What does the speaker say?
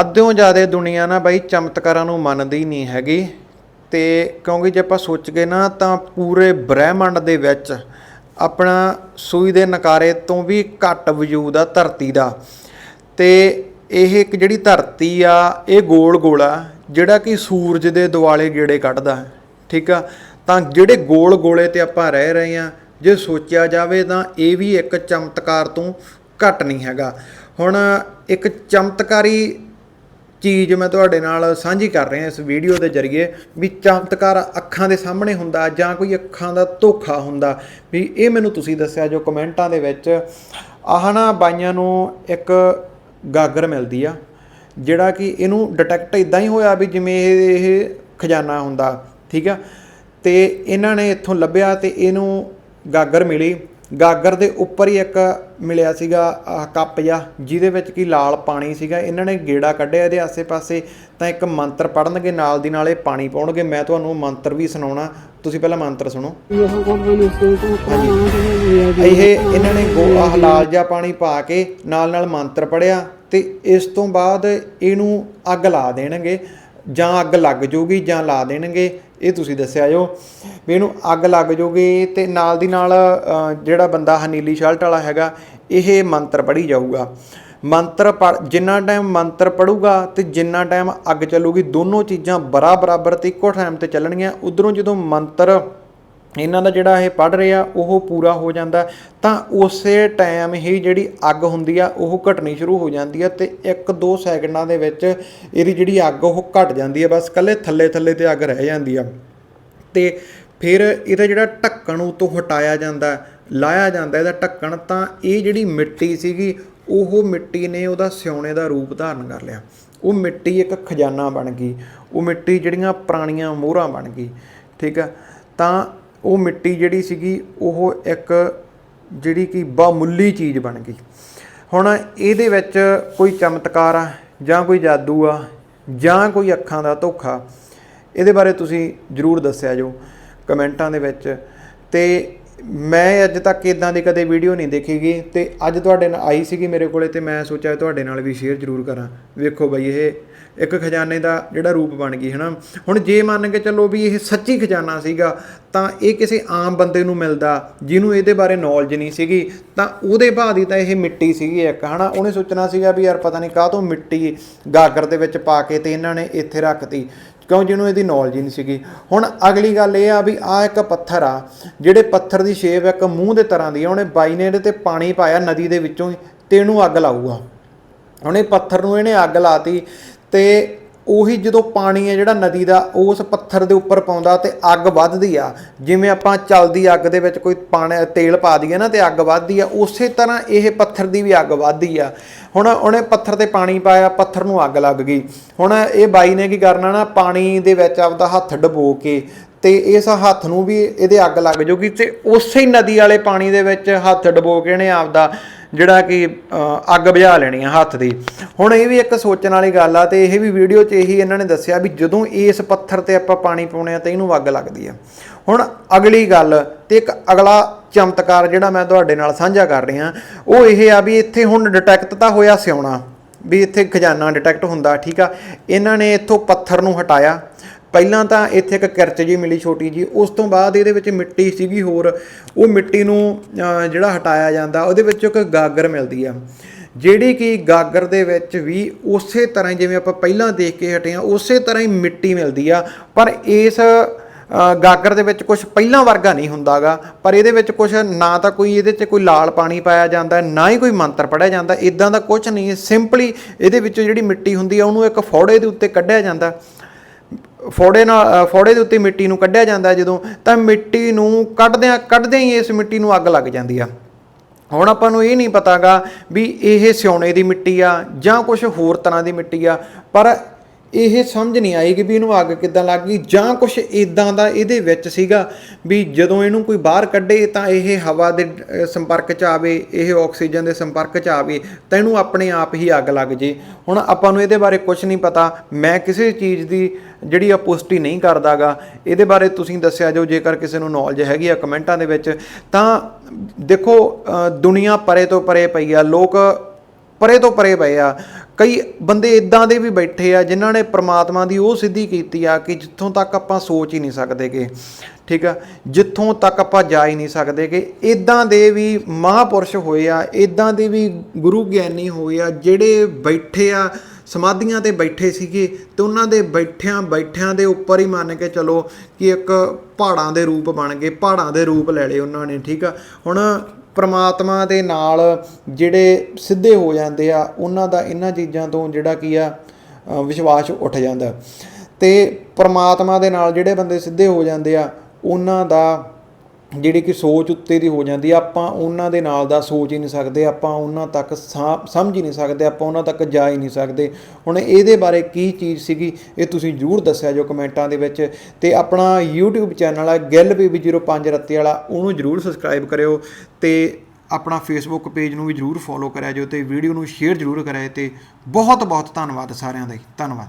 ਅੱਧਿਓਂ ਜ਼ਿਆਦਾ ਦੁਨੀਆ ਨਾ ਬਾਈ ਚਮਤਕਾਰਾਂ ਨੂੰ ਮੰਨਦੀ ਨਹੀਂ ਹੈਗੀ ਤੇ ਕਿਉਂਕਿ ਜੇ ਆਪਾਂ ਸੋਚਗੇ ਨਾ ਤਾਂ ਪੂਰੇ ਬ੍ਰਹਿਮੰਡ ਦੇ ਵਿੱਚ ਆਪਣਾ ਸੂਈ ਦੇ ਨਕਾਰੇ ਤੋਂ ਵੀ ਘੱਟ ਵਜੂਦ ਆ ਧਰਤੀ ਦਾ। ਤੇ ਇਹ ਇੱਕ ਜਿਹੜੀ ਧਰਤੀ ਆ, ਇਹ ਗੋਲ ਗੋਲਾ ਜਿਹੜਾ ਕਿ ਸੂਰਜ ਦੇ ਦੁਆਲੇ ਗੇੜੇ ਕੱਢਦਾ, ਠੀਕ ਆ? ਤਾਂ ਜਿਹੜੇ ਗੋਲ ਗੋਲੇ ਤੇ ਆਪਾਂ ਰਹਿ ਰਹੇ ਆ, ਜੇ ਸੋਚਿਆ ਜਾਵੇ ਤਾਂ ਇਹ ਵੀ ਇੱਕ ਚਮਤਕਾਰ ਤੋਂ ਘੱਟ ਨਹੀਂ ਹੈਗਾ। ਹੁਣ ਇੱਕ ਚਮਤਕਾਰੀ ਚੀਜ਼ ਮੈਂ ਤੁਹਾਡੇ ਨਾਲ ਸਾਂਝੀ ਕਰ ਰਿਹਾ ਇਸ ਵੀਡੀਓ ਦੇ ਜ਼ਰੀਏ ਵੀ ਚਮਤਕਾਰ ਅੱਖਾਂ ਦੇ ਸਾਹਮਣੇ ਹੁੰਦਾ ਜਾਂ ਕੋਈ ਅੱਖਾਂ ਦਾ ਧੋਖਾ ਹੁੰਦਾ। ਵੀ ਇਹ ਮੈਨੂੰ ਤੁਸੀਂ ਦੱਸਿਆ ਜੋ ਕਮੈਂਟਾਂ ਦੇ ਵਿੱਚ ਆਹ ਨਾ ਬਾਈਆਂ ਨੂੰ ਇੱਕ ਗਾਗਰ ਮਿਲਦੀ ਆ, ਜਿਹੜਾ ਕਿ ਇਹਨੂੰ ਡਿਟੈਕਟ ਇਦਾਂ ਹੀ ਹੋਇਆ ਵੀ ਜਿਵੇਂ ਇਹ ਇਹ ਖਜ਼ਾਨਾ ਹੁੰਦਾ, ਠੀਕ ਆ? ਤੇ ਇਹਨਾਂ ਨੇ ਇੱਥੋਂ ਲੱਭਿਆ ਤੇ ਇਹਨੂੰ ਗਾਗਰ ਮਿਲੀ। ਗਾਗਰ ਦੇ ਉੱਪਰ ਹੀ ਇੱਕ ਮਿਲਿਆ ਸੀਗਾ ਕੱਪ ਜਾਂ ਜਿਹਦੇ ਵਿੱਚ ਕੀ ਲਾਲ ਪਾਣੀ ਸੀਗਾ। ਇਹਨਾਂ ਨੇ ਗੇੜਾ ਕੱਢਿਆ ਇਹਦੇ ਆਸੇ-ਪਾਸੇ, ਤਾਂ ਇੱਕ ਮੰਤਰ ਪੜਨਗੇ ਨਾਲ ਦੀ ਨਾਲ ਇਹ ਪਾਣੀ ਪਾਉਣਗੇ। ਮੈਂ ਤੁਹਾਨੂੰ ਮੰਤਰ ਵੀ ਸੁਣਾਉਣਾ। ਤੁਸੀਂ ਪਹਿਲਾਂ ਮੰਤਰ ਸੁਣੋ। ਇਹ ਇਹਨਾਂ ਨੇ ਆਹ ਲਾਲ ਜਿਹਾ ਪਾਣੀ ਪਾ ਕੇ ਨਾਲ ਨਾਲ ਮੰਤਰ ਪੜਿਆ ਤੇ ਇਸ ਤੋਂ ਬਾਅਦ ਇਹਨੂੰ ਅੱਗ ਲਾ ਦੇਣਗੇ। ਜਾਂ ਅੱਗ ਲੱਗ ਜਾਊਗੀ ਜਾਂ ਲਾ ਦੇਣਗੇ, ਇਹ ਤੁਸੀਂ ਦੱਸਿਆ ਜੋ। ਵੀ ਇਹਨੂੰ ਅੱਗ ਲੱਗ ਜਾਊਗੀ ਤੇ ਨਾਲ ਦੀ ਨਾਲ ਜਿਹੜਾ ਬੰਦਾ ਹਨੀਲੀ ਸ਼ਰਟ ਵਾਲਾ ਹੈਗਾ, ਇਹ ਮੰਤਰ ਪੜੀ ਜਾਊਗਾ। ਮੰਤਰ ਪੜ ਜਿੰਨਾ ਟਾਈਮ ਮੰਤਰ ਪੜੂਗਾ ਤੇ ਜਿੰਨਾ ਟਾਈਮ ਅੱਗ ਚੱਲੂਗੀ, ਦੋਨੋਂ ਚੀਜ਼ਾਂ ਬਰਾ ਬਰਾਬਰ ਤੇ ਇੱਕੋ ਟਾਈਮ ਤੇ ਚੱਲਣਗੀਆਂ ਉਧਰੋਂ ਜਦੋਂ ਮੰਤਰ ਇਹਨਾਂ ਦਾ ਜਿਹੜਾ ਇਹ ਪੜ ਰਿਹਾ, ਉਹ ਪੂਰਾ ਹੋ ਜਾਂਦਾ। ਤਾਂ ਉਸੇ ਟਾਈਮ ਹੀ ਜਿਹੜੀ ਅੱਗ ਹੁੰਦੀ ਆ, ਉਹ ਘਟਣੀ ਸ਼ੁਰੂ ਹੋ ਜਾਂਦੀ ਆ ਤੇ 1-2 ਸੈਕਿੰਡਾਂ ਦੇ ਵਿੱਚ ਇਹਦੀ ਜਿਹੜੀ ਅੱਗ, ਉਹ ਘਟ ਜਾਂਦੀ ਆ। ਬਸ ਕੱਲੇ ਥੱਲੇ ਥੱਲੇ ਤੇ ਅੱਗ ਰਹਿ ਜਾਂਦੀ ਆ। ਤੇ ਫਿਰ ਇਹਦਾ ਜਿਹੜਾ ਢੱਕਣ ਉਤੋਂ ਹਟਾਇਆ ਜਾਂਦਾ, ਲਾਇਆ ਜਾਂਦਾ, ਇਹਦਾ ਢੱਕਣ, ਤਾਂ ਇਹ ਜਿਹੜੀ ਮਿੱਟੀ ਸੀਗੀ, ਉਹ ਮਿੱਟੀ ਨੇ ਉਹਦਾ ਸਿਉਣੇ ਦਾ ਰੂਪ ਧਾਰਨ ਕਰ ਲਿਆ। ਉਹ ਮਿੱਟੀ ਇੱਕ ਖਜ਼ਾਨਾ ਬਣ ਗਈ। ਉਹ ਮਿੱਟੀ ਜਿਹੜੀਆਂ ਪੁਰਾਣੀਆਂ ਮੋਹਰਾਂ ਬਣ ਗਈ। ਠੀਕ ਆ? ਤਾਂ ਉਹ ਮਿੱਟੀ ਜਿਹੜੀ ਸੀਗੀ, ਉਹ ਇੱਕ ਜਿਹੜੀ ਕਿ ਬਹੁਮੁੱਲੀ ਚੀਜ਼ ਬਣ ਗਈ। ਹੁਣ ਇਹਦੇ ਵਿੱਚ ਕੋਈ ਚਮਤਕਾਰ ਆ, ਜਾਂ ਕੋਈ ਜਾਦੂ ਆ, ਜਾਂ ਕੋਈ ਅੱਖਾਂ ਦਾ ਧੋਖਾ, ਇਹਦੇ ਬਾਰੇ ਤੁਸੀਂ ਜਰੂਰ ਦੱਸਿਆ ਜੋ ਕਮੈਂਟਾਂ ਦੇ ਵਿੱਚ। ਤੇ ਮੈਂ ਅੱਜ ਤੱਕ ਇਦਾਂ ਦੀ ਕਦੇ ਵੀਡੀਓ ਨਹੀਂ ਦੇਖੀਗੀ ਤੇ ਅੱਜ ਤੁਹਾਡੇ ਨਾਲ ਆਈ ਸੀਗੀ ਮੇਰੇ ਕੋਲੇ ਤੇ ਮੈਂ ਸੋਚਿਆ ਤੁਹਾਡੇ ਨਾਲ ਵੀ ਸ਼ੇਅਰ ਜਰੂਰ ਕਰਾਂ। ਵੇਖੋ ਬਈ, ਇਹ ਇੱਕ ਖਜ਼ਾਨੇ ਦਾ ਜਿਹੜਾ ਰੂਪ ਬਣ ਗਈ, ਹਨਾ? ਹੁਣ ਜੇ ਮੰਨ ਕੇ ਚੱਲੋ ਵੀ ਇਹ ਸੱਚੀ ਖਜ਼ਾਨਾ ਸੀਗਾ, ਤਾਂ ਇਹ ਕਿਸੇ ਆਮ ਬੰਦੇ ਨੂੰ ਮਿਲਦਾ, ਜਿਹਨੂੰ ਇਹਦੇ ਬਾਰੇ ਨੌਲੇਜ ਨਹੀਂ ਸੀਗੀ, ਤਾਂ ਉਹਦੇ ਬਾਅਦ ਹੀ ਤਾਂ ਇਹ ਮਿੱਟੀ ਸੀਗੀ ਇੱਕ, ਹਨਾ? ਉਹਨੇ ਸੋਚਣਾ ਸੀਗਾ ਵੀ ਯਾਰ ਪਤਾ ਨਹੀਂ ਕਾਹ ਤੋਂ ਮਿੱਟੀ ਗਾਗਰ ਦੇ ਵਿੱਚ ਪਾ ਕੇ ਤੇ ਇਹਨਾਂ ਨੇ ਇੱਥੇ ਰੱਖਤੀ। ਕਿਉਂ ਜਿਹਨੂੰ ਇਹਦੀ ਨੌਲੇਜ ਹੀ ਨਹੀਂ ਸੀਗੀ। ਹੁਣ ਅਗਲੀ ਗੱਲ ਇਹ ਆ ਵੀ ਆ ਇੱਕ ਪੱਥਰ ਆ, ਜਿਹੜੇ ਪੱਥਰ ਦੀ ਸ਼ੇਪ ਇੱਕ ਮੂੰਹ ਦੇ ਤਰ੍ਹਾਂ ਦੀ ਆ, ਉਹਨੇ ਬਾਈ ਨੇ ਇਹਦੇ ਤੇ ਪਾਣੀ ਪਾਇਆ ਨਦੀ ਦੇ ਵਿੱਚੋਂ ਹੀ ਤੇ ਇਹਨੂੰ ਅੱਗ ਲਾਊਗਾ। ਉਹਨੇ ਪੱਥਰ ਨੂੰ ਇਹਨੇ ਅੱਗ ਲਾਤੀ ਤੇ ਉਹੀ ਜਦੋਂ ਪਾਣੀ ਹੈ ਜਿਹੜਾ ਨਦੀ ਦਾ ਉਸ ਪੱਥਰ ਦੇ ਉੱਪਰ ਪਾਉਂਦਾ ਤੇ ਅੱਗ ਵੱਧਦੀ ਆ। ਜਿਵੇਂ ਆਪਾਂ ਚੱਲਦੀ ਅੱਗ ਦੇ ਵਿੱਚ ਕੋਈ ਪਾਣੀ, ਤੇਲ ਪਾ ਦਈਏ ਨਾ ਤੇ ਅੱਗ ਵੱਧਦੀ ਆ, ਉਸੇ ਤਰ੍ਹਾਂ ਇਹ ਪੱਥਰ ਦੀ ਵੀ ਅੱਗ ਵੱਧਦੀ ਆ। ਹੁਣ ਉਹਨੇ ਪੱਥਰ ਤੇ ਪਾਣੀ ਪਾਇਆ, ਪੱਥਰ ਨੂੰ ਅੱਗ ਲੱਗ ਗਈ। ਹੁਣ ਇਹ ਬਾਈ ਨੇ ਕੀ ਕਰਨਾ ਨਾ, ਪਾਣੀ ਦੇ ਵਿੱਚ ਆਪਦਾ ਹੱਥ ਡਬੋ ਕੇ ਤੇ ਇਸ ਹੱਥ ਨੂੰ ਵੀ ਇਹਦੇ ਅੱਗ ਲੱਗ ਜਾਊਗੀ ਤੇ ਉਸੇ ਨਦੀ ਵਾਲੇ ਪਾਣੀ ਦੇ ਵਿੱਚ ਹੱਥ ਡਬੋ ਕੇ ਇਹਨੇ ਆਪਦਾ ਜਿਹੜਾ ਕਿ ਅੱਗ ਬੁਝਾ ਲੈਣੀ ਆ ਹੱਥ ਦੀ। ਹੁਣ ਇਹ ਵੀ ਇੱਕ ਸੋਚਣ ਵਾਲੀ ਗੱਲ ਆ ਤੇ ਇਹ ਵੀ ਵੀਡੀਓ 'ਚ ਇਹੀ ਇਹਨਾਂ ਨੇ ਦੱਸਿਆ ਵੀ ਜਦੋਂ ਇਸ ਪੱਥਰ ਤੇ ਆਪਾਂ ਪਾਣੀ ਪਾਉਣੇ ਆ ਤਾਂ ਇਹਨੂੰ ਅੱਗ ਲੱਗਦੀ ਆ। ਹੁਣ ਅਗਲੀ ਗੱਲ ਤੇ ਇੱਕ ਅਗਲਾ ਚਮਤਕਾਰ ਜਿਹੜਾ ਮੈਂ ਤੁਹਾਡੇ ਨਾਲ ਸਾਂਝਾ ਕਰ ਰਿਹਾ, ਉਹ ਇਹ ਆ ਵੀ ਇੱਥੇ ਹੁਣ ਡਿਟੈਕਟ ਤਾਂ ਹੋਇਆ ਸਿਉਣਾ, ਵੀ ਇੱਥੇ ਖਜ਼ਾਨਾ ਡਿਟੈਕਟ ਹੁੰਦਾ, ਠੀਕ ਆ? ਇਹਨਾਂ ਨੇ ਇੱਥੋਂ ਪੱਥਰ ਨੂੰ ਹਟਾਇਆ। ਪਹਿਲਾਂ ਤਾਂ ਇੱਥੇ ਇੱਕ ਕਿਰਚ ਜੀ ਮਿਲੀ ਛੋਟੀ ਜੀ ਉਸ ਤੋਂ ਬਾਅਦ ਇਹਦੇ ਵਿੱਚ ਮਿੱਟੀ ਸੀਗੀ ਹੋਰ। ਉਹ ਮਿੱਟੀ ਨੂੰ ਜਿਹੜਾ ਹਟਾਇਆ ਜਾਂਦਾ, ਉਹਦੇ ਵਿੱਚ ਇੱਕ ਗਾਗਰ ਮਿਲਦੀ ਆ। ਜਿਹੜੀ ਕਿ ਗਾਗਰ ਦੇ ਵਿੱਚ ਵੀ ਉਸੇ ਤਰ੍ਹਾਂ ਹੀ ਜਿਵੇਂ ਆਪਾਂ ਪਹਿਲਾਂ ਦੇਖ ਕੇ ਹਟੇ ਆ ਉਸੇ ਤਰ੍ਹਾਂ ਹੀ ਮਿੱਟੀ ਮਿਲਦੀ ਆ। ਪਰ ਇਸ ਗਾਗਰ ਦੇ ਵਿੱਚ ਕੁਝ ਪਹਿਲਾਂ ਵਰਗਾ ਨਹੀਂ ਹੁੰਦਾਗਾ। ਪਰ ਇਹਦੇ ਵਿੱਚ ਕੁਝ ਨਾ ਤਾਂ ਕੋਈ ਇਹਦੇ 'ਚ ਕੋਈ ਲਾਲ ਪਾਣੀ ਪਾਇਆ ਜਾਂਦਾ, ਨਾ ਹੀ ਕੋਈ ਮੰਤਰ ਪੜਿਆ ਜਾਂਦਾ। ਇਦਾਂ ਦਾ ਕੁਝ ਨਹੀਂ, ਸਿੰਪਲੀ ਇਹਦੇ ਵਿੱਚੋਂ ਜਿਹੜੀ ਮਿੱਟੀ ਹੁੰਦੀ ਆ, ਉਹਨੂੰ ਇੱਕ ਫੋੜੇ ਦੇ ਉੱਤੇ ਕੱਢਿਆ ਜਾਂਦਾ। ਫੋੜੇ ਨਾਲ ਅ, ਫੋੜੇ ਦੇ ਉੱਤੇ ਮਿੱਟੀ ਨੂੰ ਕੱਢਿਆ ਜਾਂਦਾ ਜਦੋਂ ਤਾਂ ਮਿੱਟੀ ਨੂੰ ਕੱਢਦਿਆਂ ਕੱਢਦਿਆਂ ਹੀ ਇਸ ਮਿੱਟੀ ਨੂੰ ਅੱਗ ਲੱਗ ਜਾਂਦੀ ਆ। ਹੁਣ ਆਪਾਂ ਨੂੰ ਇਹ ਨਹੀਂ ਪਤਾਗਾ ਵੀ ਇਹ ਸਿਉਣੇ ਦੀ ਮਿੱਟੀ ਆ ਜਾਂ ਕੁਝ ਹੋਰ ਤਰ੍ਹਾਂ ਦੀ ਮਿੱਟੀ ਆ ਪਰ ਇਹ ਸਮਝ ਨਹੀਂ ਆਈ ਕਿ ਵੀ ਇਹਨੂੰ ਅੱਗ ਕਿੱਦਾਂ ਲੱਗ ਗਈ ਜਾਂ ਕੁਝ ਇਦਾਂ ਦਾ ਇਹਦੇ ਵਿੱਚ ਸੀਗਾ ਵੀ ਜਦੋਂ ਇਹਨੂੰ ਕੋਈ ਬਾਹਰ ਕੱਢੇ ਤਾਂ ਇਹ ਹਵਾ ਦੇ ਸੰਪਰਕ 'ਚ ਆਵੇ, ਇਹ ਆਕਸੀਜਨ ਦੇ ਸੰਪਰਕ 'ਚ ਆਵੇ, ਤਾਂ ਇਹਨੂੰ ਆਪਣੇ ਆਪ ਹੀ ਅੱਗ ਲੱਗ ਜੇ। ਹੁਣ ਆਪਾਂ ਨੂੰ ਇਹਦੇ ਬਾਰੇ ਕੁਝ ਨਹੀਂ ਪਤਾ। ਮੈਂ ਕਿਸੇ ਚੀਜ਼ ਦੀ ਜਿਹੜੀ ਆ ਪੁਸ਼ਟੀ ਨਹੀਂ ਕਰਦਾਗਾ। ਇਹਦੇ ਬਾਰੇ ਤੁਸੀਂ ਦੱਸਿਆ ਜੋ ਜੇਕਰ ਕਿਸੇ ਨੂੰ ਨੌਲੇਜ ਹੈਗੀ ਆ ਕਮੈਂਟਾਂ ਦੇ ਵਿੱਚ, ਤਾਂ ਦੇਖੋ ਦੁਨੀਆ ਪਰੇ ਤੋਂ ਪਰੇ ਪਈ ਆ। ਲੋਕ ਪਰੇ ਤੋਂ ਪਰੇ ਪਏ ਆ। ਕਈ ਬੰਦੇ ਇਦਾਂ ਦੇ ਵੀ ਬੈਠੇ ਆ ਜਿਨ੍ਹਾਂ ਨੇ ਪ੍ਰਮਾਤਮਾ ਦੀ ਉਹ ਸਿੱਧੀ ਕੀਤੀ ਆ ਕਿ ਜਿੱਥੋਂ ਤੱਕ ਆਪਾਂ ਸੋਚ ਹੀ ਨਹੀਂ ਸਕਦੇਗੇ ਠੀਕ ਆ, ਜਿੱਥੋਂ ਤੱਕ ਆਪਾਂ ਜਾ ਹੀ ਨਹੀਂ ਸਕਦੇਗੇ ਇਦਾਂ ਦੇ ਵੀ ਮਹਾਪੁਰਸ਼ ਹੋਏ ਆ ਇਦਾਂ ਦੇ ਵੀ ਗੁਰੂ ਗਿਆਨੀ ਹੋਏ ਆ ਜਿਹੜੇ ਬੈਠੇ ਆ, ਸਮਾਧੀਆਂ ਤੇ ਬੈਠੇ ਸੀਗੇ ਤੇ ਉਹਨਾਂ ਦੇ ਬੈਠਿਆਂ ਬੈਠਿਆਂ ਦੇ ਉੱਪਰ ਹੀ ਮੰਨ ਕੇ ਚਲੋ ਕਿ ਇੱਕ ਪਹਾੜਾਂ ਦੇ ਰੂਪ ਬਣ ਗਏ, ਪਹਾੜਾਂ ਦੇ ਰੂਪ ਲੈ ਲਏ ਉਹਨਾਂ ਨੇ, ਠੀਕ ਆ। ਹੁਣ ਪ੍ਰਮਾਤਮਾ ਦੇ ਨਾਲ ਜਿਹੜੇ ਸਿੱਧੇ ਹੋ ਜਾਂਦੇ ਆ, ਉਹਨਾਂ ਦਾ ਇਹਨਾਂ ਚੀਜ਼ਾਂ ਤੋਂ ਜਿਹੜਾ ਕੀ ਆ ਵਿਸ਼ਵਾਸ ਉੱਠ ਜਾਂਦਾ। ਤੇ ਪ੍ਰਮਾਤਮਾ ਦੇ ਨਾਲ ਜਿਹੜੇ ਬੰਦੇ ਸਿੱਧੇ ਹੋ ਜਾਂਦੇ ਆ, ਉਹਨਾਂ ਦਾ ਜਿਹੜੀ ਕਿ ਸੋਚ ਉੱਤੇ ਦੀ ਹੋ ਜਾਂਦੀ ਆ, ਆਪਾਂ ਉਹਨਾਂ ਦੇ ਨਾਲ ਦਾ ਸੋਚ ਹੀ ਨਹੀਂ ਸਕਦੇ, ਆਪਾਂ ਉਹਨਾਂ ਤੱਕ ਸਾ- ਸਮਝ ਹੀ ਨਹੀਂ ਸਕਦੇ, ਆਪਾਂ ਉਹਨਾਂ ਤੱਕ ਜਾ ਹੀ ਨਹੀਂ ਸਕਦੇ। ਹੁਣ ਇਹਦੇ ਬਾਰੇ ਕੀ ਚੀਜ਼ ਸੀਗੀ, ਇਹ ਤੁਸੀਂ ਜਰੂਰ ਦੱਸਿਆ ਜੋ ਕਮੈਂਟਾਂ ਦੇ ਵਿੱਚ। ਤੇ ਆਪਣਾ YouTube ਚੈਨਲ ਹੈ ਗਿੱਲ ਬੀਬੀ 05 ਰੱਤੇ ਵਾਲਾ, ਉਹਨੂੰ ਜਰੂਰ ਸਬਸਕ੍ਰਾਈਬ ਕਰਿਓ। ਤੇ ਆਪਣਾ Facebook ਪੇਜ ਨੂੰ ਵੀ ਜਰੂਰ ਫੋਲੋ ਕਰਿਆ ਜੋ ਤੇ ਵੀਡੀਓ ਨੂੰ ਸ਼ੇਅਰ ਜਰੂਰ ਕਰਿਆ ਤੇ ਬਹੁਤ ਬਹੁਤ ਧੰਨਵਾਦ ਸਾਰਿਆਂ ਦਾ ਧੰਨਵਾਦ।